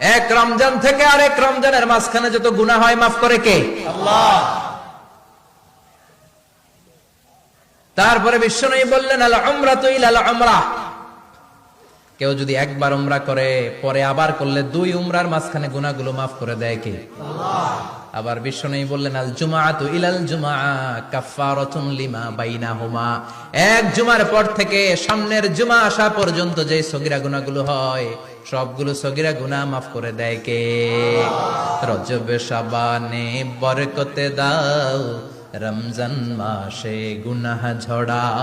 এক রমজান থেকে আরেক রমজানের মাঝখানে যত গুনা হয় মাফ করে কে? তারপরে বিশ্বনবী বললেন আল আমরা তুই আল উমরা কেউ যদি একবার উমরা করে, পরে আবার করলে দুই উমরার মাঝখানে গুনাহগুলো মাফ করে দেয় কে? আবার বিশ্বনবী বললেন, আল জুমাআতু ইলাল জুমআ কাফফারাতুন লিমা বাইনাহুমা। এক জুমার পর থেকে সামনের জুমা আসা পর্যন্ত যে সগিরা গুনাহগুলো হয়, সবগুলো সগিরা গুনাহ মাফ করে দেয় কে? রজব শাবানে বরকতে দাও, রমজান মাসে গুনাহ ঝড়াও।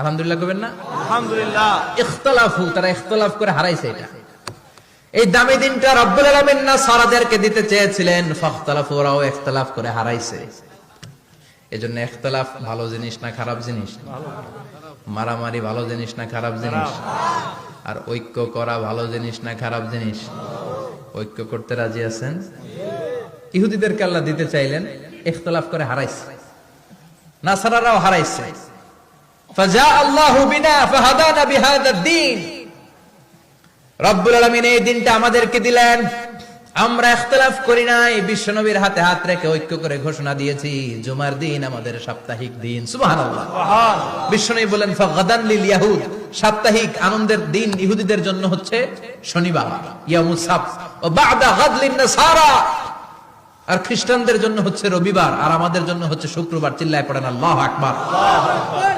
আলহামদুলিল্লাহ করবেন না? আলহামদুলিল্লাহ। ইখতলাফু তারা ইখতলাফ করে হারাইছে এটা। এই দামি দিনটা রব্বুল আলামিন না সারাদেরকে দিতে চেয়েছিলেন ফাখতালাফু ওরাও ইখতলাফ করে হারাইছে। এজন্য ইখতলাফ ভালো জিনিস না খারাপ জিনিস? মারামারি ভালো জিনিস না খারাপ জিনিস? আর ঐক্য করা ভালো জিনিস না খারাপ জিনিস? ঐক্য করতে রাজি আছেন? ইহুদিদেরকে আল্লাহ দিতে চাইলেন ইখতলাফ করে হারাইছে। নাসারারাও হারাইছে। সাপ্তাহিক আনন্দের দিন ইহুদিদের জন্য হচ্ছে শনিবার আর খ্রিস্টানদের জন্য হচ্ছে রবিবার, আর আমাদের জন্য হচ্ছে শুক্রবার। চিল্লায় পড়েন আল্লাহ আকবার।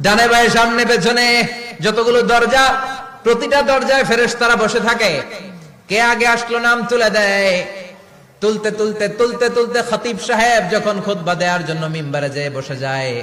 ডানে বায়ে, সামনে পেছনে, যতগুলো দরজা, প্রতিটা দরজায় ফেরেস তারা বসে থাকে। কে আগে আসলো নাম তুলে দেয়? তুলতে তুলতে তুলতে তুলতে খতিব সাহেব যখন খুতবা দেওয়ার জন্য মিম্বারে যেয়ে বসে যায়।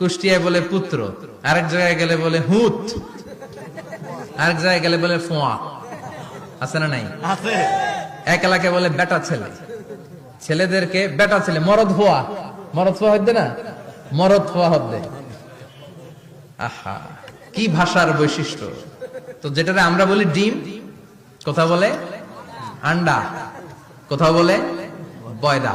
কুষ্টিয়ায় বলে পুত্র আরেক জায়গায় গেলে বলে হুত আরেক জায়গায় গেলে বলে ফোয়া। আছে না নাই? এক এলাকায় বলে বেটা ছেলে। ছেলেদেরকে বেটা ছেলে মরদ হওয়া মরদ হওয়া হদ্দে না? মরদ হওয়া হদ্দে আহা কি ভাষার বৈশিষ্ট্য? তো যেটা আমরা বলি ডিম কথা বলে আন্ডা কথা বলে বয়দা।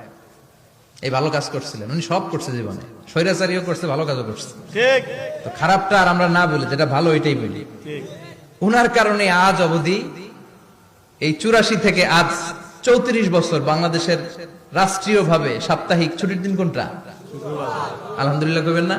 এই ভালো কাজ করছিলেন। উনি সব করছে জীবনে। স্বৈরাচারীও করছে ভালো কাজও করছে। তো খারাপটা আর আমরা না বলি যেটা ভালো এটাই বলি। উনার কারণে আজ অবধি এই চুরাশি থেকে আজ চৌত্রিশ বছর বাংলাদেশের রাষ্ট্রীয় ভাবে সাপ্তাহিক ছুটির দিন কোনটা? আলহামদুলিল্লাহ কবেন না?